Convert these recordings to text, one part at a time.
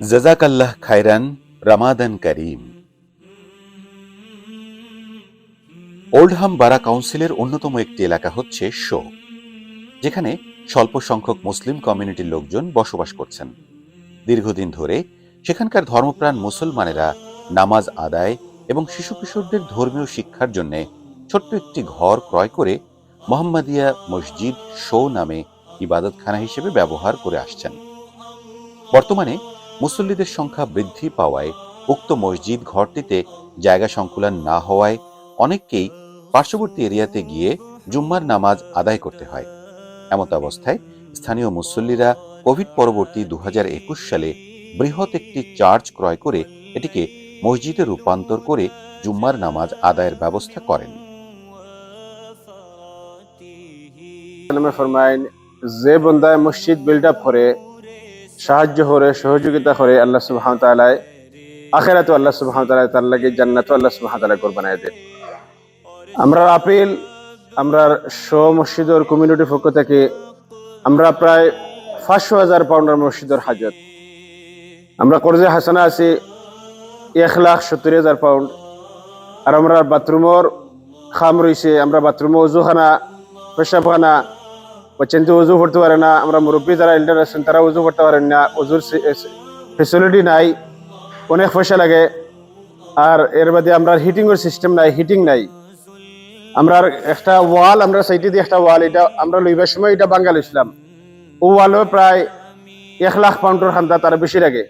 জাজাকাল্লাহ খায়রান রামাদান করিম। ওল্ডহাম বারা কাউন্সিলের অন্যতম একটি এলাকা হচ্ছে শো, যেখানে স্বল্প সংখ্যক মুসলিম কমিউনিটির লোকজন বসবাস করছেন। দীর্ঘদিন ধরে সেখানকার ধর্মপ্রাণ মুসলমানেরা নামাজ আদায় এবং শিশু কিশোরদের ধর্মীয় শিক্ষার জন্য ছোট্ট একটি ঘর ক্রয় করে মোহাম্মদিয়া মসজিদ শো নামে ইবাদতখানা হিসেবে ব্যবহার করে আসছেন। বর্তমানে মুসল্লিদের সংখ্যা বৃদ্ধি পাওয়ায় উক্ত মসজিদ ঘরটিতে জায়গা সংকুলন না হওয়ায় অনেককেই পার্শ্ববর্তী এরিয়াতে গিয়ে জুম্মার নামাজ আদায় করতে হয়। এমত অবস্থায় স্থানীয় মুসল্লিরা কোভিড পরবর্তী দুহাজার একুশ সালে বৃহৎ একটি চার্চ ক্রয় করে এটিকে মসজিদে রূপান্তর করে জুম্মার নামাজ আদায়ের ব্যবস্থা করেন। যে বন্দায় মসজিদ বিল্ড আপ করে সাহায্য করে, সহযোগিতা করে আল্লাহ সুবহান তাআলায় আখেরাতে আল্লাহ তাআলা তার লাগে জান্নাতও আল্লাহ সুবহান তাআলা কোরবানায় দেন। আমরা আপিল আমরা শো মসজিদের কমিউনিটির পক্ষ থেকে, আমরা প্রায় পাঁচশো হাজার পাউন্ডার মসজিদের হাজত। আমরা কর্জে হাসানা আছি, এক লাখ সত্তর হাজার পাউন্ড। আর আমরা বাথরুমর খাম রয়েছে, আমরা বাথরুমে অজুখানা, পেশাবখানা বাচ্চান্তি উজু করতে পারে না আমরা মুরব্বী যারা এল্ডার আছেন তারা উজু করতে পারেন না উজুর ফেসিলিটি নাই, অনেক পয়সা লাগে আর এর বাদে আমরা হিটিংয়ের সিস্টেম নাই হিটিং নাই। আমরা একটা ওয়াল আমরা সাইডে দিয়ে একটা ওয়াল এটা আমরা লইবার সময় এটা বাঙ্গাল ইসলাম ও ওয়ালও প্রায় এক লাখ পাউন্ডের খান্দা তার বেশি লাগে।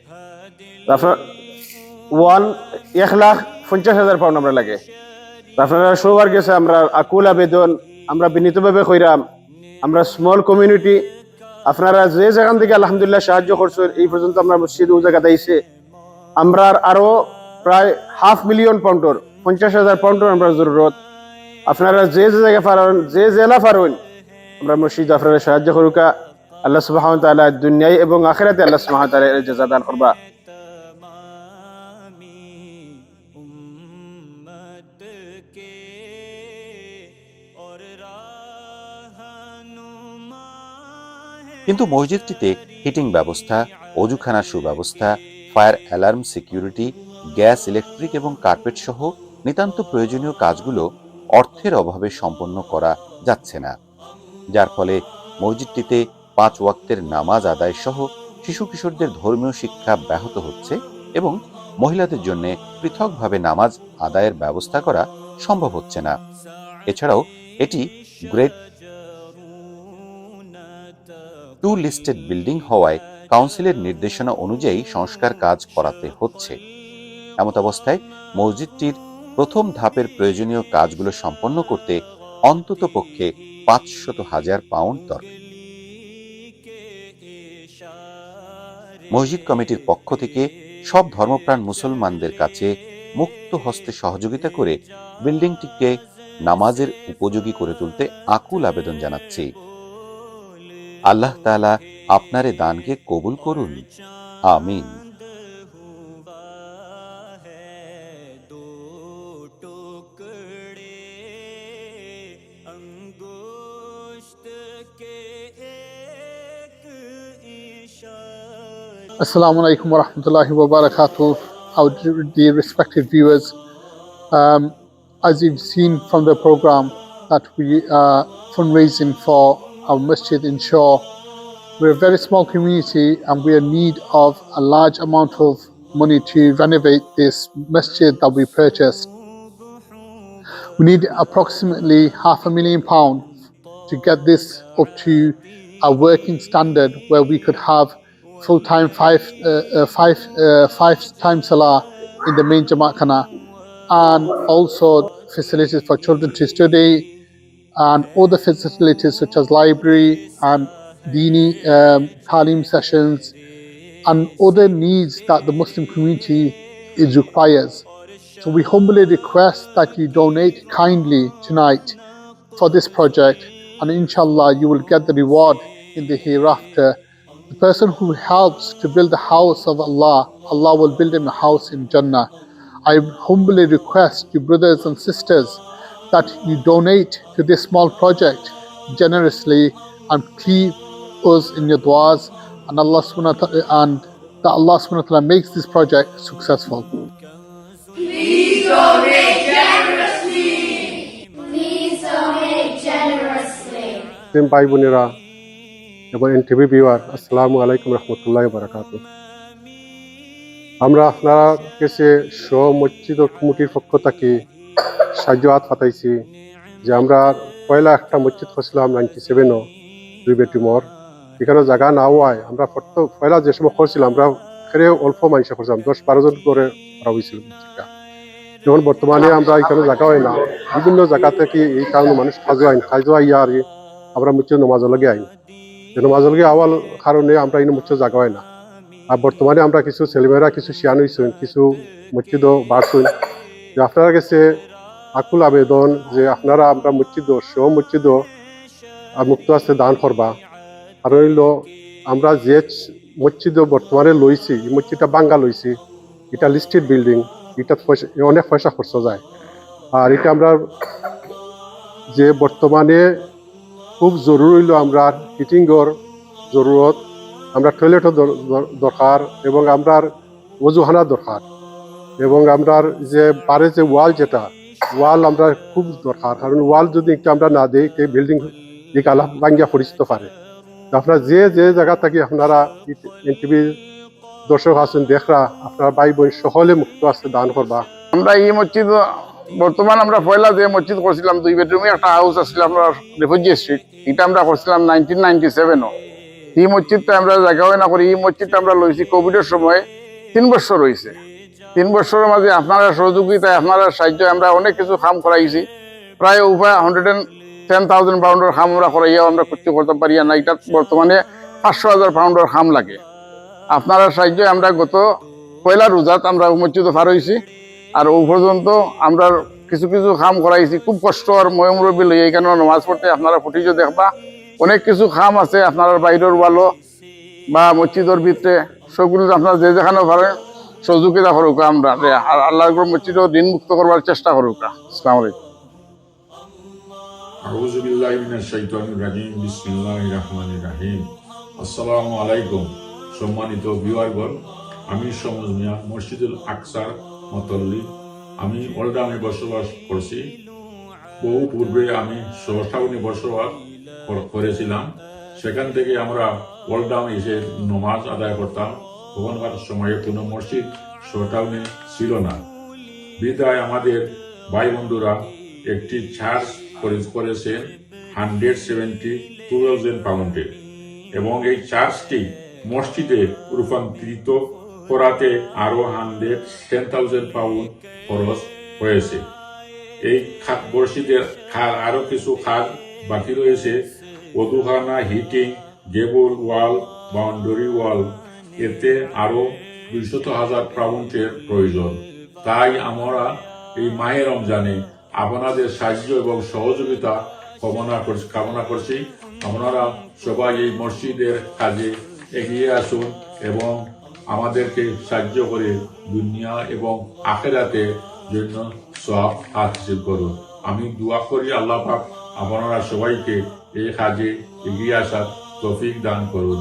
তারপর ওয়ান এক লাখ পঞ্চাশ হাজার পাউন্ড আমরা লাগে। আপনারা সবার গেছে আমরা আকুল আবেদন, আমরা বিনীতভাবে কইরাম আমরা স্মল কমিউনিটি আপনারা যে যেখান থেকে আলহামদুলিল্লাহ সাহায্য করছেন, এই পর্যন্ত আমরা মসজিদ ও জায়গাতে আইসে আমরা আরও প্রায় হাফ মিলিয়ন পাউন্ডর, পঞ্চাশ হাজার পাউন্ডর আমরা জরুরত। আপনারা যে যে জায়গা পারেন, যে জেলা পারেন, আমরা মসজিদ আপনারা সাহায্য করুকা। আল্লাহ সুবাহ তাআলা দুনিয়ায় এবং আখেরাতে আল্লাহ সুবাহ এর করবা। কিন্তু মসজিদটিতে হিটিং ব্যবস্থা অজুখানার সুব্যবস্থা, fire alarm security, gas, electric এবং কার্পেট সহ নিতান্ত প্রয়োজনীয় কাজগুলো অর্থের অভাবে সম্পন্ন করা যাচ্ছে না। যার ফলে মসজিদটিতে পাঁচ ওয়াক্তের নামাজ আদায় সহ শিশু কিশোরদের ধর্মীয় শিক্ষা ব্যাহত হচ্ছে এবং মহিলাদের জন্য পৃথকভাবে নামাজ আদায়ের ব্যবস্থা করা সম্ভব হচ্ছে না। এছাড়াও এটি গ্রেড টু লিস্টেড বিল্ডিং হওয়ায় কাউন্সিলের নির্দেশনা অনুযায়ী সংস্কার কাজ করাতে হচ্ছে। এমত অবস্থায় মসজিদটির প্রথম ধাপের প্রয়োজনীয় কাজগুলো সম্পন্ন করতে অন্তত পক্ষে পাঁচশত হাজার পাউন্ড দরকার। মসজিদ কমিটির পক্ষ থেকে সব ধর্মপ্রাণ মুসলমানদের কাছে মুক্ত হস্তে সহযোগিতা করে বিল্ডিংটিকে নামাজের উপযোগী করে তুলতে আকুল আবেদন জানাচ্ছি। আল্লাহ তালা আপনারে দানকে কবুল করুন আমিন Assalamu alaikum wa rahmatullahi wa barakatuh, our dear respected viewers. Um, as you've seen from the program, that we are fundraising for our masjid in Shaw, we're a very small community and we are in need of a large amount of money to renovate this masjid that we purchased. We need approximately half a million pounds to get this up to a working standard where we could have full-time five uh, uh, five uh, five time salah in the main Jamaat Khana and also facilities for children to study and other facilities such as library and dini um, talim sessions and other needs that the Muslim community is requires. So we humbly request that you donate kindly tonight for this project and inshallah you will get the reward in the hereafter. The person who helps to build the house of Allah, Allah will build him a house in Jannah. I humbly request you brothers and sisters that you donate to this small project generously and keep us in your du'as and Allah subhanahu wa ta'ala and that Allah subhanahu wa ta'ala makes this project successful. Please donate generously. মুসলিম ভাই বোনেরা এবং N TV viewer আসসালামু আলাইকুম রহমতুল্লাহ বারাকাত আমরা আপনার কাছে স মসজিদ ও কমিটির পক্ষ থেকে সাহায্য হাত পাতাইছি যে আমরা পয়লা একটা মসজিদ করছিলাম নাইনটি সেভেনও দুই বেডরুমর এখানে জায়গা না হওয়ায় আমরা প্রত্যেক পয়লা যে সময় করছিলাম আমরা এখানে অল্প মানুষ করছিলাম দশ বারো জন করে করা হয়েছিল মসজিদটা। যেমন বর্তমানে আমরা এখানে জায়গা হয় না, বিভিন্ন জায়গা থেকে এই কারণে মানুষ খাজো আইন খাজো আইয়া আর আমরা মুচ্ছে নমাজ লগে আইন। যে নমাজ লগে আওয়ার কারণে আমরা এই মুচ্ছে জায়গা হয় না। আর বর্তমানে আমরা কিছু ছেলেমেয়েরা, কিছু শিয়ান হয়েছেন কিছু মসজিদও বাড়ছেন। যে আপনারা কাছে আকুল আবেদন যে আপনারা আমরা মসজিদ সহ মসজিদ আর মুক্ত আছে দান করবা। আর হইল, আমরা যে মসজিদ বর্তমানে লইছি, এই মসজিদটা বাঙ্গা লইছি, এটা লিস্টেড বিল্ডিং, এটা অনেক পয়সা খরচ যায়। আর এটা আমরা যে বর্তমানে খুব জরুরি হইল আমরা হিটিংর জরুরত, আমরা টয়লেটও দর- দর- দরকার এবং আমরার অজুহানা দরকার। এবং আমরা যে পারে যে ওয়াল যেটা, ওয়াল আমরা খুব দরকার। কারণ ওয়াল যদি একটু আমরা না দিই এই বিল্ডিং দিকে আলাপ ভাঙ্গিয়া পরিচিত পারে। আপনার যে যে জায়গা থেকে আপনারা এনটিভি দর্শক আছেন, দেখরা, আপনার ভাই বোন সকলে মুক্ত আছে, দান করবা। আমরা এই মসজিদ, বর্তমান আমরা পয়লা যে মসজিদ করছিলাম, দুই বেডরুমে একটা হাউস আছিল আমরা রেফিউজি স্ট্রিট এটা আমরা করছিলাম নাইনটিন নাইনটি সেভেনও এই মসজিদটা আমরা জায়গা হয় না করি, এই মসজিদটা আমরা লইছি কোভিডের সময় তিন বছর রয়েছে তিন বছরের মাঝে আপনারা সহযোগিতায়, আপনারা সাহায্য, আমরা অনেক কিছু কাম করাইছি। প্রায় উপায় হান্ড্রেড এন্ড টেন থাউজেন্ড পাউন্ডের খাম আমরা করাইয়া আমরা করতে করতে পারি না এটা বর্তমানে পাঁচশো হাজার পাউন্ডের খাম লাগে। আপনারা সাহায্য, আমরা গত পয়লা রোজাত আমরা মসজিদে পার হয়েছি। আর ও পর্যন্ত আমরা কিছু কিছু কাম করাইছি। খুব কষ্ট আর ময়মুরবি লই এইখানে নামাজ পড়তে আপনারা ফুটিজো দেখবা। অনেক কিছু খাম আছে আপনারা বাইরের ওয়ালো বা মসজিদের ভিতরে। সবগুলো আপনারা যে যেখানে পারেন সহযোগিতা করুক আমরা আর আল্লাহর মসজিদও ঋণ মুক্ত করবার চেষ্টা করুক। আসসালামু আলাইকুম। আউযু বিল্লাহি মিনাশ শাইতানির রাজিম, বিসমিল্লাহির আসসালামু আলাইকুম, সম্মানিত ভিউয়ারগণ। আমি সমজ মিয়া, মসজিদুল আকসার মতল্লি। আমি বসবাস করছি। বহু পূর্বে আমি বসবাস করেছিলাম। সেখান থেকে আমরা ওল্ডামে এসে নমাজ আদায় করতাম। তখনকার সময়ে কোনো মসজিদ শহরটাউনে ছিল না। বিদায় আমাদের ভাই বন্ধুরা, একটি চার্জ করে- করেছেন হান্ড্রেড সেভেন্টি টু থাউজেন্ড পাউন্ডের এবং এই চার্জটি মসজিদে রূপান্তরিত করাতে আরও হান্ড্রেড, টেন থাউজেন্ড পাউন্ড খরচ হয়েছে। এই খাত মসজিদের খাল আরও কিছু খাত বাকি রয়েছে। অধুখানা heating, gable wall, boundary wall এতে আরও দুইশত হাজার পাউন্ডের প্রয়োজন। তাই আমরা এই মায়ের রমজানে আপনাদের সাহায্য এবং সহযোগিতা কামনা করছি কামনা করছি। আপনারা সবাই এই মসজিদের কাজে এগিয়ে আসুন এবং আমাদেরকে সাহায্য করে দুনিয়া এবং আখেরাতে জন্য সব হাসিল করুন। আমি দোয়া করি আল্লাহ পাক আপনারা সবাইকে এই কাজে এগিয়ে আসার তৌফিক দান করুন।